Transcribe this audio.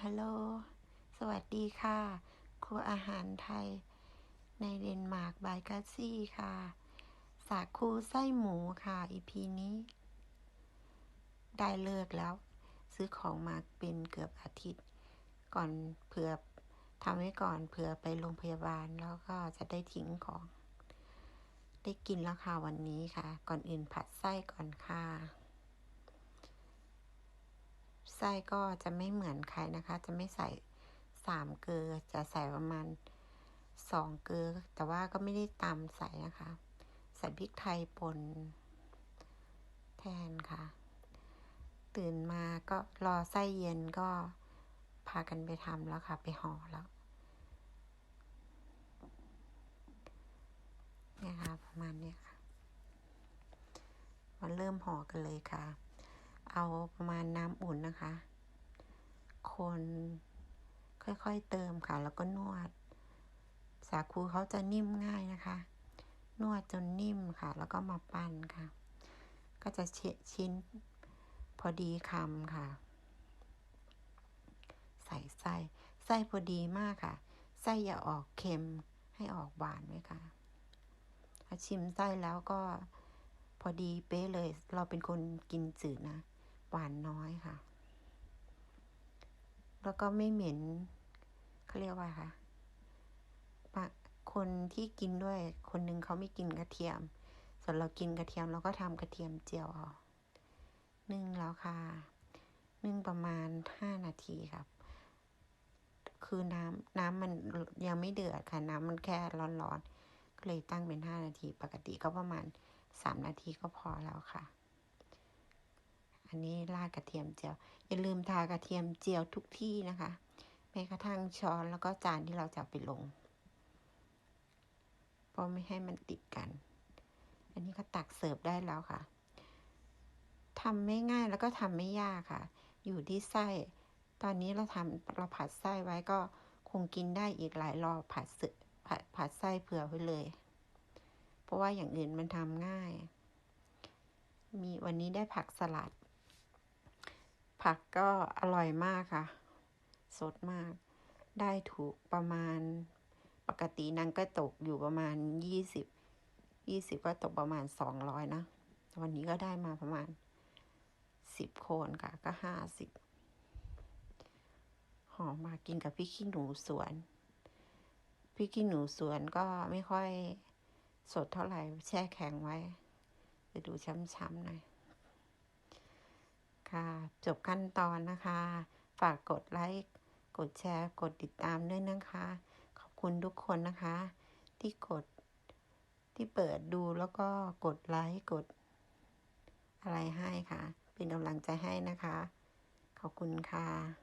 ฮัลโหล สวัสดีค่ะ ครัวอาหารไทย ในเดนมาร์กบายกัสซี่ค่ะ สาคูไส้หมูค่ะ อีพีนี้ ได้เลิกแล้ว ซื้อของมาเป็นเกือบอาทิตย์ ก่อนเผื่อทำไว้ก่อนเผื่อไปโรงพยาบาลแล้วก็จะได้ทิ้งของ ได้กินแล้วค่ะวันนี้ค่ะ ก่อนอื่นผัดไส้ก่อนค่ะ ส้ก็จะไม่เหมือนใครนะคะ จะไม่ใส่สามเกลือจะใส่ประมาณสองเกลือ แต่ว่าก็ไม่ได้ตำใส่นะคะ ใส่พริกไทยป่นแทนค่ะ ตื่นมาก็รอไส้เย็นก็พากันไปทำแล้วค่ะ ไปห่อแล้วนี่ค่ะประมาณนี้ค่ะมาเริ่มห่อกันเลยค่ะ เอาประมาณน้ำอุ่นนะคะ คนค่อยๆเติมค่ะ แล้วก็นวด สาคูเขาจะนิ่มง่ายนะคะ นวดจนนิ่มค่ะ แล้วก็มาปั้นค่ะ ก็จะเชชิ้นพอดีคำค่ะ ใส่ไส้ไส้พอดีมากค่ะ ไส้อย่าออกเค็มให้ออกหวานไว้ค่ะชิมไส้แล้วก็พอดีเป๊ะเลย เราเป็นคนกินจืดนะ หวานน้อยค่ะ แล้วก็ไม่เหม็นเขาเรียกว่าค่ะคนที่กินด้วย คนหนึ่งเขาไม่กินกระเทียม ส่วนเรากินกระเทียมเราก็ทำกระเทียมเจียวเอานึ่งแล้วค่ะ นึ่งประมาณห้านาทีครับ คือน้ำน้ำมันยังไม่เดือดค่ะ น้ำมันแค่ร้อนๆก็เลยตั้งเป็นห้านาที ปกติก็ประมาณสามนาทีก็พอแล้วค่ะ อันนี้ราดกระเทียมเจียว อย่าลืมทากระเทียมเจียวทุกที่นะคะ แม้กระทั่งช้อนแล้วก็จานที่เราจะไปลง เพราะไม่ให้มันติดกัน อันนี้ก็ตักเสิร์ฟได้แล้วค่ะทำไม่ง่ายแล้วก็ทำไม่ยากค่ะ อยู่ที่ไส้ ตอนนี้เราทำเราผัดไส้ไว้ก็คงกินได้อีกหลายรอบผัดสึผัดผัดไส้เผื่อไว้เลย เพราะว่าอย่างอื่นมันทำง่าย มีวันนี้ได้ผักสลัด ผักก็อร่อยมากค่ะ สดมาก ได้ถูกประมาณ ปกตินางก็ตกอยู่ประมาณยี่สิบยี่สิบก็ตกประมาณสองร้อยนะวันนี้ก็ได้มาประมาณสิบโคนค่ะ ก็ห้าสิบหอมมากินกับพี่ขี้หนูสวนพี่ขี้หนูสวนก็ไม่ค่อยสดเท่าไหร่แช่แข็งไว้จะดูช้ำๆหน่อย ค่ะ จบขั้นตอนนะคะ ฝากกดไลค์ กดแชร์ กดติดตามด้วยนะคะ ขอบคุณทุกคนนะคะ ที่กด ที่เปิดดูแล้วก็กดไลค์ กด อะไรให้ค่ะ เป็นกำลังใจให้นะคะ ขอบคุณค่ะ